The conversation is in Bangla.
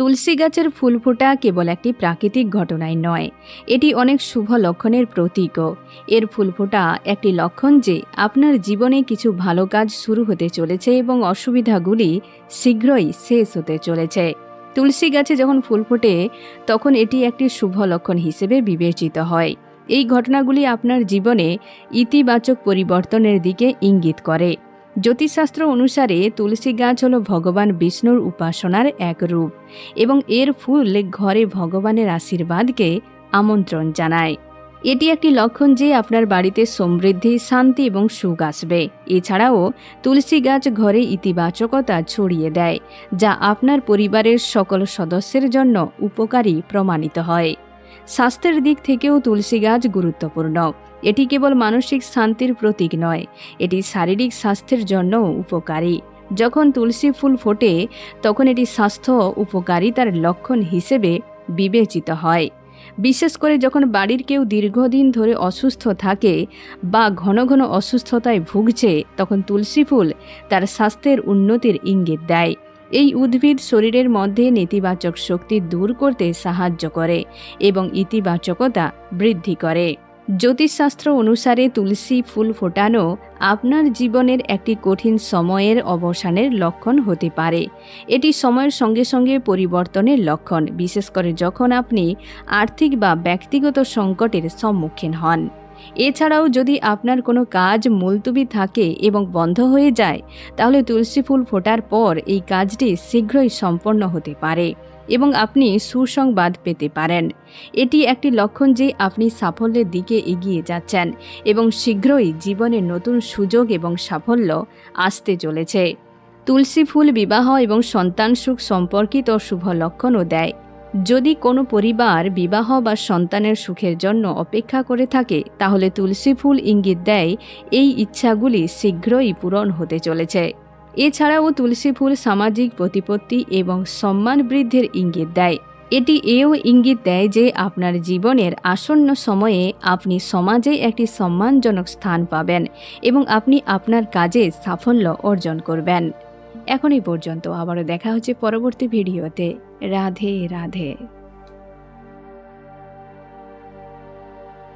তুলসী গাছের ফুল ফোটা কেবল একটি প্রাকৃতিক ঘটনাই নয়, এটি অনেক শুভ লক্ষণের প্রতীকও। এর ফুল ফোটা একটি লক্ষণ যে আপনার জীবনে কিছু ভালো কাজ শুরু হতে চলেছে এবং অসুবিধাগুলি শীঘ্রই শেষ হতে চলেছে। তুলসী গাছে যখন ফুল ফোটে, তখন এটি একটি শুভ লক্ষণ হিসেবে বিবেচিত হয়। এই ঘটনাগুলি আপনার জীবনে ইতিবাচক পরিবর্তনের দিকে ইঙ্গিত করে। জ্যোতিষশাস্ত্র অনুসারে তুলসী গাছ হল ভগবান বিষ্ণুর উপাসনার এক রূপ এবং এর ফুল ঘরে ভগবানের আশীর্বাদকে আমন্ত্রণ জানায়। এটি একটি লক্ষণ যে আপনার বাড়িতে সমৃদ্ধি, শান্তি এবং সুখ আসবে। এছাড়াও তুলসী গাছ ঘরে ইতিবাচকতা ছড়িয়ে দেয়, যা আপনার পরিবারের সকল সদস্যের জন্য উপকারী প্রমাণিত হয়। স্বাস্থ্যের দিক থেকেও তুলসী গাছ গুরুত্বপূর্ণ। এটি কেবল মানসিক শান্তির প্রতীক নয়, এটি শারীরিক স্বাস্থ্যের জন্যও উপকারী। যখন তুলসী ফুল ফোটে, তখন এটি স্বাস্থ্য উপকারিতার লক্ষণ হিসেবে বিবেচিত হয়। বিশেষ করে যখন বাড়ির কেউ দীর্ঘদিন ধরে অসুস্থ থাকে বা ঘন ঘন অসুস্থতায় ভুগছে, তখন তুলসী ফুল তার স্বাস্থ্যের উন্নতির ইঙ্গিত দেয়। এই উদ্ভিদ শরীরের মধ্যে নেতিবাচক শক্তি দূর করতে সাহায্য করে এবং ইতিবাচকতা বৃদ্ধি করে। জ্যোতিষশাস্ত্র অনুসারে তুলসী ফুল ফোটানো আপনার জীবনের একটি কঠিন সময়ের অবসানের লক্ষণ হতে পারে। এটি সময়ের সঙ্গে সঙ্গে পরিবর্তনের লক্ষণ, বিশেষ করে যখন আপনি আর্থিক বা ব্যক্তিগত সংকটের সম্মুখীন হন। এছাড়াও যদি আপনার কোনো কাজ মুলতুবি থাকে এবং বন্ধ হয়ে যায়, তাহলে তুলসী ফুল ফোটার পর এই কাজটি শীঘ্রই সম্পন্ন হতে পারে এবং আপনি সুসংবাদ পেতে পারেন। এটি একটি লক্ষণ যে আপনি সাফল্যের দিকে এগিয়ে যাচ্ছেন এবং শীঘ্রই জীবনে নতুন সুযোগ এবং সাফল্য আসতে চলেছে। তুলসী ফুল বিবাহ এবং সন্তান সুখ সম্পর্কিত শুভ লক্ষণও দেয়। যদি কোনো পরিবার বিবাহ বা সন্তানের সুখের জন্য অপেক্ষা করে থাকে, তাহলে তুলসী ফুল ইঙ্গিত দেয়, এই ইচ্ছাগুলি শীঘ্রই পূরণ হতে চলেছে। এছাড়াও তুলসী ফুল সামাজিক প্রতিপত্তি এবং সম্মান বৃদ্ধির ইঙ্গিত দেয়। এটি এও ইঙ্গিত দেয় যে আপনার জীবনের আসন্ন সময়ে আপনি সমাজে একটি সম্মানজনক স্থান পাবেন এবং আপনি আপনার কাজে সাফল্য অর্জন করবেন। এখন এই পর্যন্ত। আবারও দেখা হচ্ছে পরবর্তী ভিডিওতে। রাধে রাধে।